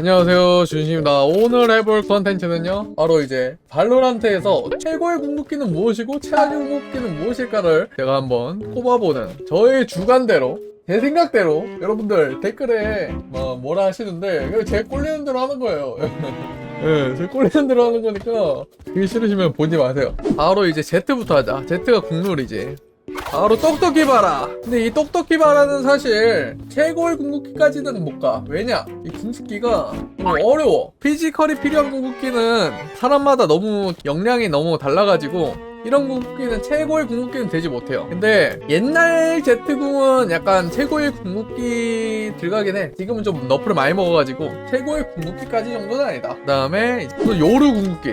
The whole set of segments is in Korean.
안녕하세요 준신입니다. 오늘 해볼 컨텐츠는요 바로 이제 발로란트에서 최고의 궁극기는 무엇이고 최악의 궁극기는 무엇일까를 제가 한번 꼽아보는 저의 주관대로 제 생각대로 여러분들 댓글에 뭐 뭐라 하시는데 제 꼴리는 대로 하는 거예요. 예, 제 꼴리는 대로 하는 거니까 그게 싫으시면 보지 마세요. 바로 이제 Z부터 하자. Z가 국룰이지 바로 똑똑히 봐라. 근데 이 똑똑히 봐라는 사실 최고의 궁극기까지는 못 가. 왜냐? 이 궁극기가 좀 어려워. 피지컬이 필요한 궁극기는 사람마다 너무 역량이 너무 달라가지고 이런 궁극기는 최고의 궁극기는 되지 못해요. 근데 옛날 제트궁은 약간 최고의 궁극기 들어가긴 해. 지금은 좀 너프를 많이 먹어가지고 최고의 궁극기까지 정도는 아니다. 그 다음에 또 요르 궁극기.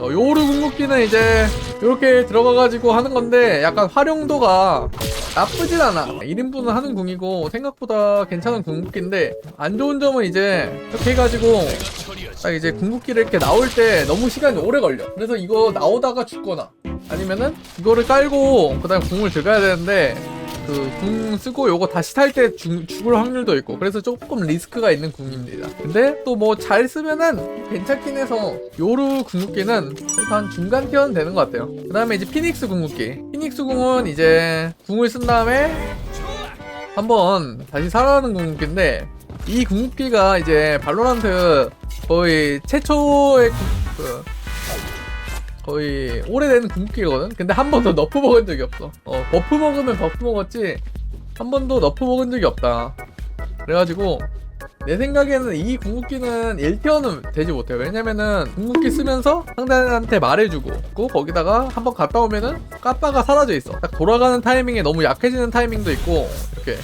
어, 요르 궁극기는 이제 이렇게 들어가가지고 하는 건데 약간 활용도가 나쁘진 않아 1인분은 하는 궁이고 생각보다 괜찮은 궁극기인데 안 좋은 점은 이제 이렇게 해가지고 딱 이제 궁극기를 이렇게 나올 때 너무 시간이 오래 걸려 그래서 이거 나오다가 죽거나 아니면은 이거를 깔고 그 다음에 궁을 들어가야 되는데 그 궁 쓰고 요거 다시 탈 때 죽을 확률도 있고 그래서 조금 리스크가 있는 궁입니다. 근데 또 뭐 잘 쓰면은 괜찮긴 해서 요루 궁극기는 한 중간 티어는 되는 것 같아요. 그 다음에 이제 피닉스 궁극기. 피닉스 궁은 이제 궁을 쓴 다음에 한번 다시 살아나는 궁극기인데 이 궁극기가 이제 발로란트 거의 최초의 궁- 그 거의 오래된 궁극기거든. 근데 한 번도 너프 먹은 적이 없어. 어, 버프 먹으면 버프 먹었지 한 번도 너프 먹은 적이 없다. 그래가지고 내 생각에는 이 궁극기는 1티어는 되지 못해요. 왜냐면은 궁극기 쓰면서 상대한테 말해주고 그 거기다가 한번 갔다 오면은 까빠가 사라져 있어. 딱 돌아가는 타이밍에 너무 약해지는 타이밍도 있고 이렇게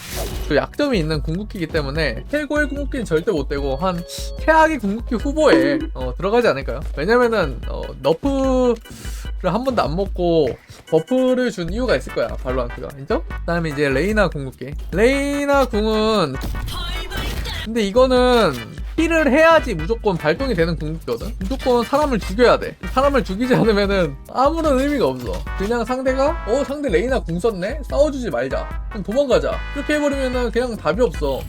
또 약점이 있는 궁극기이기 때문에 최고의 궁극기는 절대 못 되고 한 최악의 궁극기 후보에 어, 들어가지 않을까요? 왜냐면은 어, 너프를 한 번도 안 먹고 버프를 준 이유가 있을 거야 발로한트가 인정? 그 다음에 이제 레이나 궁극기 레이나 궁은 근데 이거는 힐을 해야지 무조건 발동이 되는 궁극기거든? 무조건 사람을 죽여야 돼. 사람을 죽이지 않으면은 아무런 의미가 없어. 그냥 상대가 어 상대 레이나 궁 썼네? 싸워주지 말자. 그럼 도망가자. 이렇게 해버리면은 그냥 답이 없어.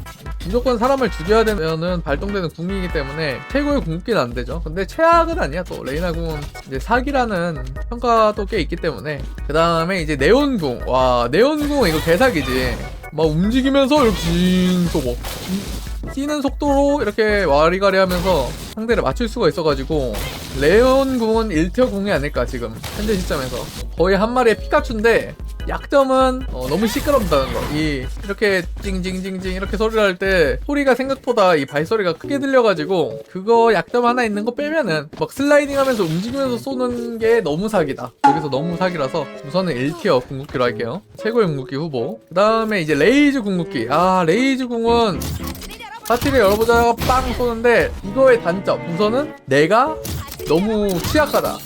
무조건 사람을 죽여야 되면은 발동되는 궁이기 때문에 최고의 궁극기는 안 되죠. 근데 최악은 아니야 또. 레이나 궁은 이제 사기라는 평가도 꽤 있기 때문에. 그 다음에 이제 네온 궁. 와 네온 궁 이거 개사기지. 막 움직이면서 이렇게 징또뭐 뛰는 속도로 이렇게 와리가리 하면서 상대를 맞출 수가 있어가지고 레온 궁은 1티어 궁이 아닐까 지금 현재 시점에서 거의 한 마리의 피카츄인데 약점은 어, 너무 시끄럽다는 거. 이 이렇게 징징징징 이렇게 소리를 할 때 소리가 생각보다 이 발소리가 크게 들려가지고 그거 약점 하나 있는 거 빼면은 막 슬라이딩하면서 움직이면서 쏘는 게 너무 사기다. 여기서 너무 사기라서 우선은 1티어 궁극기로 할게요. 최고의 궁극기 후보. 그 다음에 이제 레이즈 궁극기. 아 레이즈 궁은 파티를 열어보자가 빵 쏘는데 이거의 단점 우선은 내가 너무 취약하다.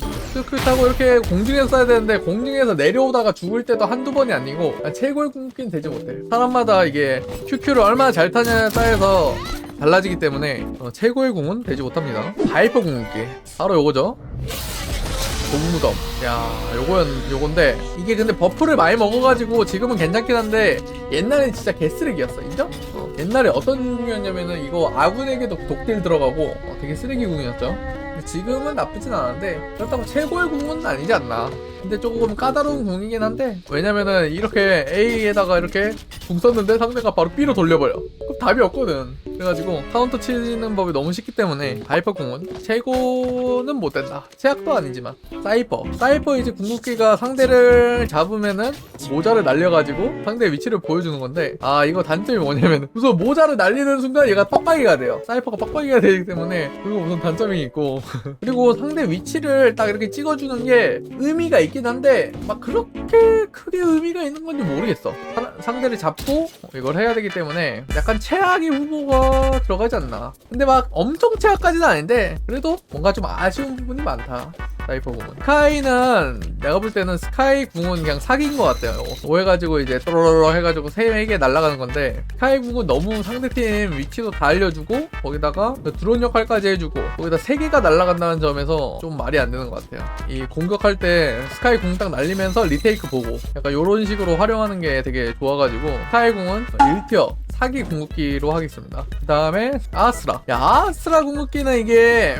타고 이렇게 공중에서 쏴야 되는데 공중에서 내려오다가 죽을 때도 한두 번이 아니고 최고의 궁극기는 되지 못해 사람마다 이게 QQ를 얼마나 잘 타냐에 따라서 달라지기 때문에 어, 최고의 궁은 되지 못합니다. 하이퍼 궁극기 바로 요거죠 동무덤 야 요건 요건데 이게 근데 버프를 많이 먹어가지고 지금은 괜찮긴 한데 옛날엔 진짜 개쓰레기였어. 인정? 어, 옛날에 어떤 궁이었냐면은 이거 아군에게도 독딜 들어가고 어, 되게 쓰레기 궁이었죠? 지금은 나쁘진 않은데 그렇다고 최고의 궁은 아니지 않나 근데 조금 까다로운 궁이긴 한데 왜냐면은 이렇게 A에다가 이렇게 궁 썼는데 상대가 바로 B로 돌려버려. 그럼 답이 없거든. 그래가지고 카운터 치는 법이 너무 쉽기 때문에 하이퍼 궁은 최고는 못 된다. 최악도 아니지만. 사이퍼. 사이퍼 이제 궁극기가 상대를 잡으면은 모자를 날려가지고 상대 위치를 보여주는 건데 아 이거 단점이 뭐냐면 우선 모자를 날리는 순간 얘가 빡빡이가 돼요. 사이퍼가 빡빡이가 되기 때문에 그거 우선 단점이 있고. 그리고 상대 위치를 딱 이렇게 찍어주는 게 의미가 있긴 한데 막 그렇게 크게 의미가 있는 건지 모르겠어. 사- 상대를 잡고 이걸 해야 되기 때문에 약간 최악의 후보가 들어가지 않나. 근데 막 엄청 최악까지는 아닌데 그래도 뭔가 좀 아쉬운 부분이 많다 사이퍼 궁은 스카이는 내가 볼 때는 스카이 궁은 그냥 사기인 것 같아요 오해가지고 이제 또로로로 해가지고 세개 날아가는 건데 스카이 궁은 너무 상대팀 위치도 다 알려주고 거기다가 그 드론 역할까지 해주고 거기다 세 개가 날아간다는 점에서 좀 말이 안 되는 것 같아요 이 공격할 때 스카이 궁 딱 날리면서 리테이크 보고 약간 이런 식으로 활용하는 게 되게 좋아가지고 스카이 궁은 1티어 사기 궁극기로 하겠습니다. 그 다음에 아스라. 야, 아스라 궁극기는 이게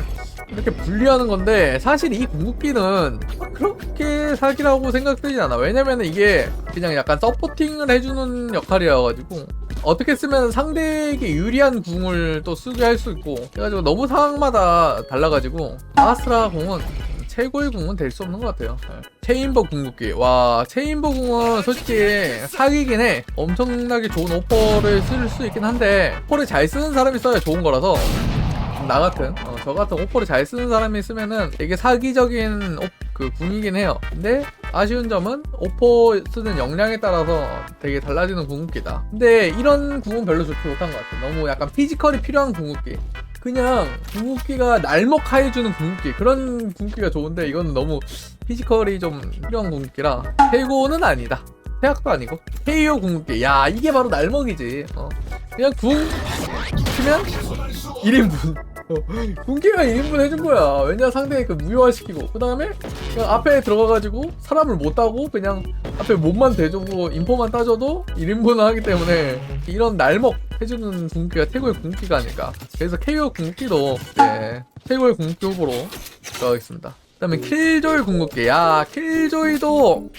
이렇게 분리하는 건데 사실 이 궁극기는 그렇게 사기라고 생각되지 않아. 왜냐면 이게 그냥 약간 서포팅을 해주는 역할이어가지고 어떻게 쓰면 상대에게 유리한 궁을 또 쓰게 할 수 있고 그래가지고 너무 상황마다 달라가지고 아스라 궁은 최고의 궁은 될 수 없는 것 같아요. 네. 체인버 궁극기. 와, 체인버 궁은 솔직히 사기긴 해. 엄청나게 좋은 오퍼를 쓸 수 있긴 한데, 오퍼를 잘 쓰는 사람이 써야 좋은 거라서, 나 같은, 어, 저 같은 오퍼를 잘 쓰는 사람이 쓰면은 되게 사기적인 오- 그 궁이긴 해요. 근데 아쉬운 점은 오퍼 쓰는 역량에 따라서 되게 달라지는 궁극기다. 근데 이런 궁은 별로 좋지 못한 것 같아. 너무 약간 피지컬이 필요한 궁극기. 그냥 궁극기가 날먹하해주는 궁극기 그런 궁극기가 좋은데 이건 너무 피지컬이 좀 필요한 궁극기라 해고는 아니다 태학도 아니고 헤이오 궁극기 야 이게 바로 날먹이지 어. 그냥 궁 치면 1인분 어. 궁기가 1인분 해준 거야. 왜냐 상대 그 무효화시키고. 그 다음에 그냥 앞에 들어가가지고 사람을 못 따고 그냥 앞에 몸만 대주고 인포만 따줘도 1인분을 하기 때문에 이런 날먹 해주는 궁극기가 최고의 궁극기가 아닐까. 그래서 KO 궁극기도 네, 최고의 궁극기 후보로 들어가겠습니다. 그 다음에 킬조이 궁극기. 야 킬조이도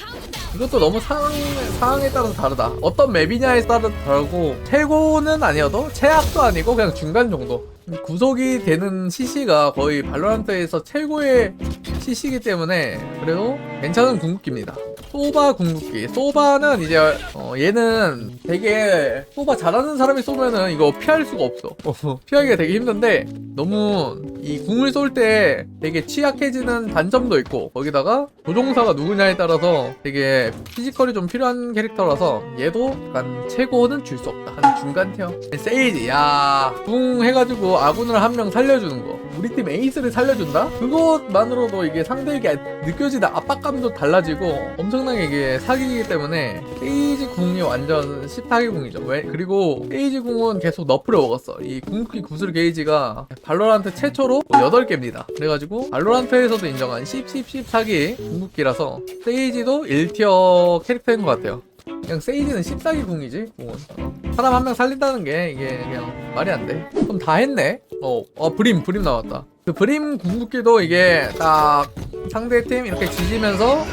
이것도 너무 상황, 상황에 따라서 다르다. 어떤 맵이냐에 따라 다르고 최고는 아니어도 최악도 아니고 그냥 중간 정도 구속이 되는 CC가 거의 발로란트에서 최고의 CC이기 때문에 그래도 괜찮은 궁극기입니다 소바 궁극기. 소바는 이제 어, 얘는 되게 소바 잘하는 사람이 쏘면은 이거 피할 수가 없어. 어, 피하기가 되게 힘든데 너무 이 궁을 쏠 때 되게 취약해지는 단점도 있고 거기다가 조종사가 누구냐에 따라서 되게 피지컬이 좀 필요한 캐릭터라서 얘도 약간 최고는 줄 수 없다. 한 중간 티어. 세이지. 야, 궁 해가지고 아군을 한 명 살려주는 거. 우리 팀 에이스를 살려준다? 그것만으로도 이게 상대에게 느껴지는 압박감도 달라지고 엄청 나게 이게 사기이기 때문에 세이지 궁이 완전 10사기 궁이죠. 왜? 그리고 세이지 궁은 계속 너프를 먹었어. 이 궁극기 구슬 게이지가 발로란트 최초로 8개입니다. 그래가지고 발로란트에서도 인정한 10, 10, 10사기 궁극기라서 세이지도 1티어 캐릭터인 것 같아요. 그냥 세이지는 14기 궁이지 궁은 어. 사람 한 명 살린다는 게 이게 그냥 말이 안 돼. 그럼 다 했네. 어, 어 브림 브림 나왔다. 그 브림 궁극기도 이게 딱 상대팀 이렇게 지지면서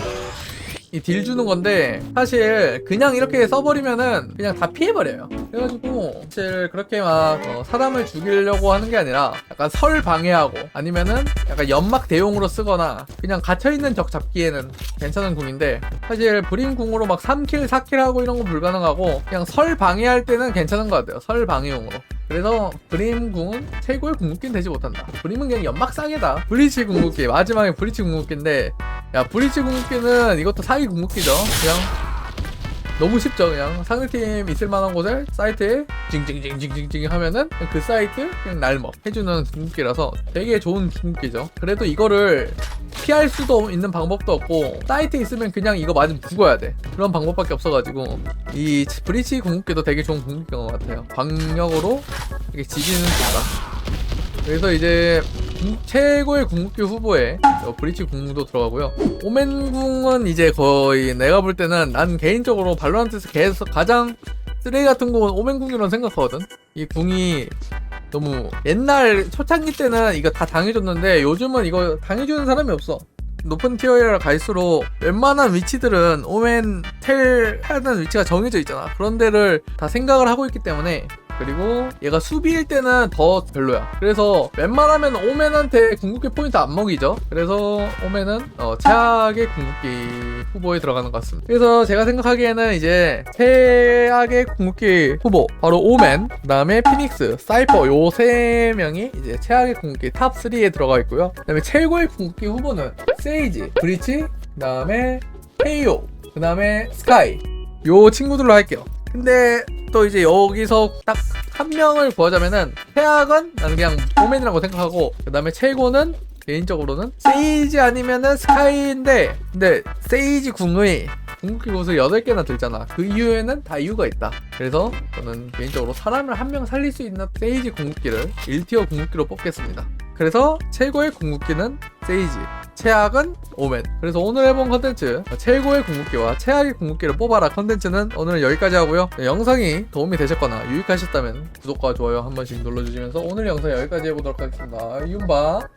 이 딜 주는 건데 사실 그냥 이렇게 써버리면은 그냥 다 피해버려요. 그래가지고 사실 그렇게 막 어, 사람을 죽이려고 하는 게 아니라 약간 설 방해하고 아니면은 약간 연막 대용으로 쓰거나 그냥 갇혀있는 적 잡기에는 괜찮은 궁인데 사실 브림 궁으로 막 3킬 4킬 하고 이런 거 불가능하고 그냥 설 방해할 때는 괜찮은 것 같아요. 설 방해용으로. 그래서 브림 궁은 최고의 궁극기는 되지 못한다. 브림은 그냥 연막 싸게다. 브리치 궁극기 마지막에 브리치 궁극기인데 야 브리치 궁극기는 이것도 사기 궁극기죠. 그냥 너무 쉽죠 그냥. 상대팀 있을 만한 곳에 사이트에 징징징징징징 하면은 그 사이트 그냥 날먹 해주는 궁극기라서 되게 좋은 궁극기죠. 그래도 이거를 피할 수도 있는 방법도 없고 사이트에 있으면 그냥 이거 맞으면 죽어야 돼. 그런 방법밖에 없어가지고 이 브리치 궁극기도 되게 좋은 궁극기인 것 같아요. 광역으로 이렇게 지지는 좋다. 그래서 이제 궁- 최고의 궁극기 후보에 어, 브리치 궁도 들어가고요. 오멘 궁은 이제 거의 내가 볼 때는 난 개인적으로 발로란트에서 계속 가장 쓰레기 같은 궁은 오멘 궁이라고 생각하거든. 이 궁이 너무 옛날 초창기 때는 이거 다 당해줬는데 요즘은 이거 당해주는 사람이 없어. 높은 티어에 갈수록 웬만한 위치들은 오멘 텔 하는 위치가 정해져 있잖아. 그런 데를 다 생각을 하고 있기 때문에 그리고 얘가 수비일 때는 더 별로야. 그래서 웬만하면 오맨한테 궁극기 포인트 안 먹이죠. 그래서 오맨은 어, 최악의 궁극기 후보에 들어가는 것 같습니다. 그래서 제가 생각하기에는 이제 최악의 궁극기 후보 바로 오맨, 그다음에 피닉스, 사이퍼 요 세 명이 이제 최악의 궁극기 탑 3에 들어가 있고요. 그다음에 최고의 궁극기 후보는 세이지, 브리치, 그다음에 헤이오, 그다음에 스카이 요 친구들로 할게요. 근데 또 이제 여기서 딱 한 명을 구하자면은 최악은 나는 그냥 오맨이라고 생각하고 그 다음에 최고는 개인적으로는 세이지 아니면은 스카이인데 근데 세이지 궁의 궁극기 구슬 8개나 들잖아. 그 이유에는 다 이유가 있다. 그래서 저는 개인적으로 사람을 한 명 살릴 수 있는 세이지 궁극기를 1티어 궁극기로 뽑겠습니다. 그래서 최고의 궁극기는 세이지 최악은 오멘. 그래서 오늘 해본 컨텐츠 최고의 궁극기와 최악의 궁극기를 뽑아라 컨텐츠는 오늘은 여기까지 하고요. 네, 영상이 도움이 되셨거나 유익하셨다면 구독과 좋아요 한 번씩 눌러주시면서 오늘 영상 여기까지 해보도록 하겠습니다. 이윤바.